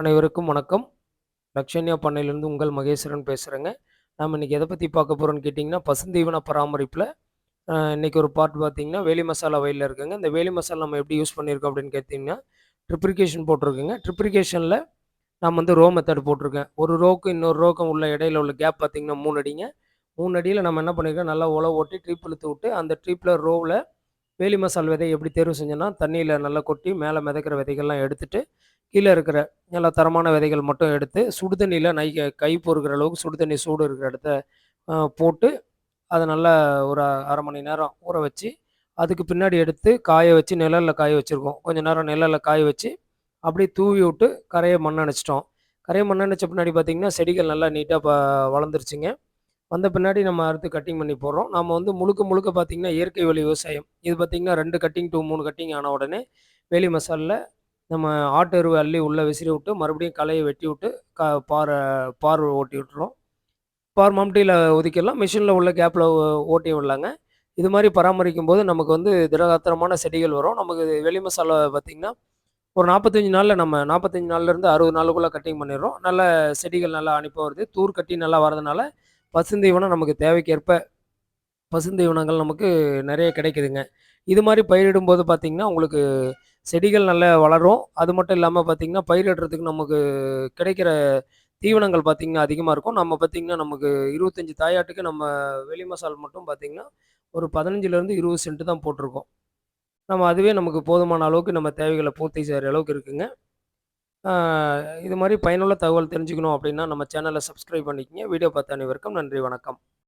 அனைவருக்கும் வணக்கம். லக்ஷன்யா பண்ணையிலேருந்து உங்கள் மகேஸ்வரன் பேசுகிறேங்க நாம் இன்றைக்கி எதை பற்றி பார்க்க போகிறோன்னு கேட்டிங்கன்னா பசுந்தீவன பராமரிப்பில் இன்றைக்கி ஒரு பார்ட் பார்த்தீங்கன்னா வேலி மசாலா வயலில் இருக்குங்க. இந்த வேலி மசாலா நம்ம எப்படி யூஸ் பண்ணியிருக்கோம் அப்படின்னு கேட்டிங்கன்னா ட்ரிப்ரிகேஷன் போட்டிருக்குங்க. ட்ரிப்ரிகேஷனில் நான் வந்து ரோ மெத்தட் போட்டிருக்கேன் ஒரு ரோக்கு இன்னொரு ரோக்கும் உள்ள இடையில உள்ள கேப் பார்த்திங்கன்னா மூணு அடிங்க. மூணு அடியில் நம்ம என்ன பண்ணியிருக்கோம் நல்லா உழவு ஓட்டி ட்ரிப் இழுத்து விட்டு அந்த ட்ரிப்பில் ரோவில் வேலி மசால் விதை எப்படி தேர்வு செஞ்சோன்னா தண்ணியில் நல்லா கொட்டி மேலே மிதக்கிற விதைகள்லாம் எடுத்துகிட்டு கீழே இருக்கிற நல்லா தரமான விதைகள் மட்டும் எடுத்து சுடுதண்ணியில் நை கை பொறுக்கிற அளவுக்கு சுடுதண்ணி சூடு இருக்கிற இடத்த போட்டு அதை நல்லா ஒரு அரை மணி நேரம் ஊற வச்சு அதுக்கு பின்னாடி எடுத்து காய வச்சு நிழலில் காய வச்சுருக்கோம். கொஞ்சம் நேரம் நிழலில் காய வச்சு அப்படியே தூவி விட்டு கரையை மண் அணைச்சிட்டோம். கரையை மண் அணைச்ச பின்னாடி பார்த்திங்கன்னா செடிகள் நல்லா நீட்டாக ப வளர்ந்துருச்சுங்க. வந்த பின்னாடி நம்ம அறுத்து கட்டிங் பண்ணி போடுறோம். நம்ம வந்து முழுக்க முழுக்க பார்த்திங்கன்னா இயற்கை வழி விவசாயம். இது பார்த்திங்கன்னா ரெண்டு கட்டிங் டூ மூணு கட்டிங் ஆன உடனே வேலி மசாலில் நம்ம ஆட்டு எருவை அள்ளி உள்ளே விசிறி விட்டு மறுபடியும் களையை வெட்டி விட்டு க பார் பார் ஓட்டி விட்டுறோம். பார் மம்டியில் ஒதுக்கிடலாம். மிஷினில் உள்ள கேப்பில் ஓட்டி விடலாங்க. இது மாதிரி பராமரிக்கும் போது நமக்கு வந்து திடகாத்திரமான செடிகள் வரும். நமக்கு வெளி மசாலா பார்த்திங்கன்னா ஒரு நாற்பத்தஞ்சு நாளில் நம்ம நாற்பத்தஞ்சு நாள்லேருந்து அறுபது நாளுக்குள்ளே கட்டிங் பண்ணிடுறோம். நல்ல செடிகள் நல்லா அனுப்பி வருது. தூர் கட்டி நல்லா வரதுனால பசுந்தீவனம் நமக்கு தேவைக்கேற்ப பசுந்தீவனங்கள் நமக்கு நிறைய கிடைக்குதுங்க. இது மாதிரி பயிரிடும்போது பார்த்திங்கன்னா உங்களுக்கு செடிகள் நல்லா வளரும். அது மட்டும் இல்லாமல் பார்த்திங்கன்னா பயிரிடுறதுக்கு நமக்கு கிடைக்கிற தீவனங்கள் பார்த்திங்கன்னா அதிகமாக இருக்கும். நம்ம பார்த்திங்கன்னா நமக்கு இருபத்தஞ்சி தாயாட்டுக்கு நம்ம வெளி மசால் மட்டும் பார்த்திங்கன்னா ஒரு பதினஞ்சுலேருந்து இருபது சென்ட்டு தான் போட்டிருக்கோம். நம்ம அதுவே நமக்கு போதுமான அளவுக்கு நம்ம தேவைகளை பூர்த்தி செய்கிற அளவுக்கு இருக்குங்க. இது மாதிரி பயனுள்ள தகவல் தெரிஞ்சுக்கணும் அப்படின்னா நம்ம சேனலை சப்ஸ்கிரைப் பண்ணிக்கங்க. வீடியோ பார்த்த அனைவருக்கும் நன்றி வணக்கம்.